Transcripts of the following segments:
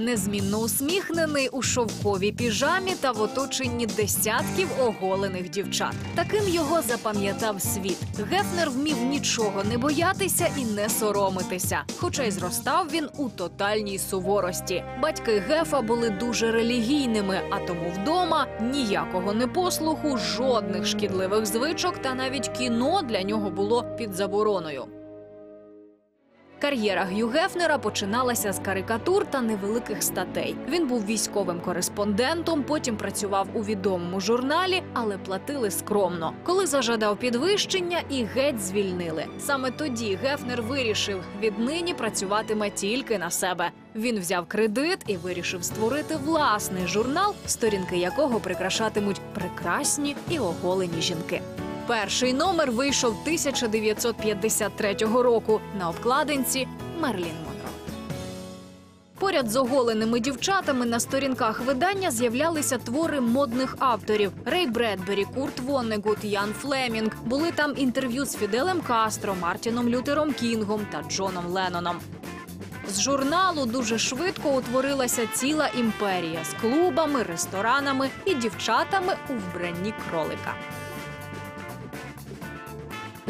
Незмінно усміхнений у шовковій піжамі та в оточенні десятків оголених дівчат. Таким його запам'ятав світ. Гефнер вмів нічого не боятися і не соромитися. Хоча й зростав він у тотальній суворості. Батьки Гефа були дуже релігійними, а тому вдома ніякого непослуху, жодних шкідливих звичок та навіть кіно для нього було під забороною. Кар'єра Г'ю Гефнера починалася з карикатур та невеликих статей. Він був військовим кореспондентом, потім працював у відомому журналі, але платили скромно. Коли зажадав підвищення і геть звільнили. Саме тоді Гефнер вирішив віднині працюватиме тільки на себе. Він взяв кредит і вирішив створити власний журнал, сторінки якого прикрашатимуть прекрасні і оголені жінки. Перший номер вийшов 1953 року на обкладинці Мерлін Монро. Поряд з оголеними дівчатами на сторінках видання з'являлися твори модних авторів: Рей Бредбері, Курт Воннегут, Ян Флемінг. Були там інтерв'ю з Фіделем Кастро, Мартіном Лютером Кінгом та Джоном Ленноном. З журналу дуже швидко утворилася ціла імперія з клубами, ресторанами і дівчатами у вбранні кролика.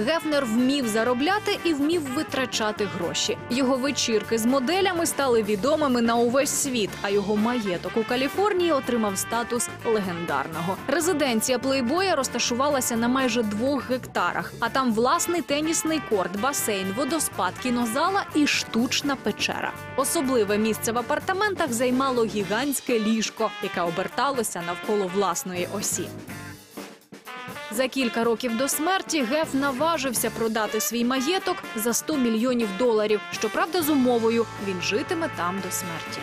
Гефнер вмів заробляти і вмів витрачати гроші. Його вечірки з моделями стали відомими на увесь світ, а його маєток у Каліфорнії отримав статус легендарного. Резиденція плейбоя розташувалася на майже двох гектарах, а там власний тенісний корт, басейн, водоспад, кінозала і штучна печера. Особливе місце в апартаментах займало гігантське ліжко, яке оберталося навколо власної осі. За кілька років до смерті Геф наважився продати свій маєток за 100 мільйонів доларів. Щоправда, з умовою він житиме там до смерті.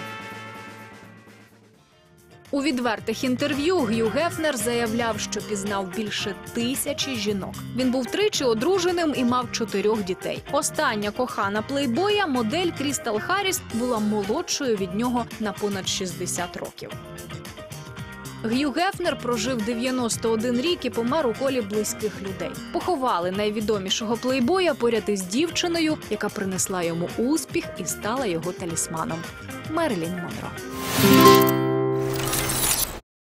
У відвертих інтерв'ю Г'ю Гефнер заявляв, що пізнав більше тисячі жінок. Він був тричі одруженим і мав чотирьох дітей. Остання кохана плейбоя, модель Крістал Харріс, була молодшою від нього на понад 60 років. Г'ю Гефнер прожив 91 рік і помер у колі близьких людей. Поховали найвідомішого плейбоя поряд із дівчиною, яка принесла йому успіх і стала його талісманом Мерлін Монро.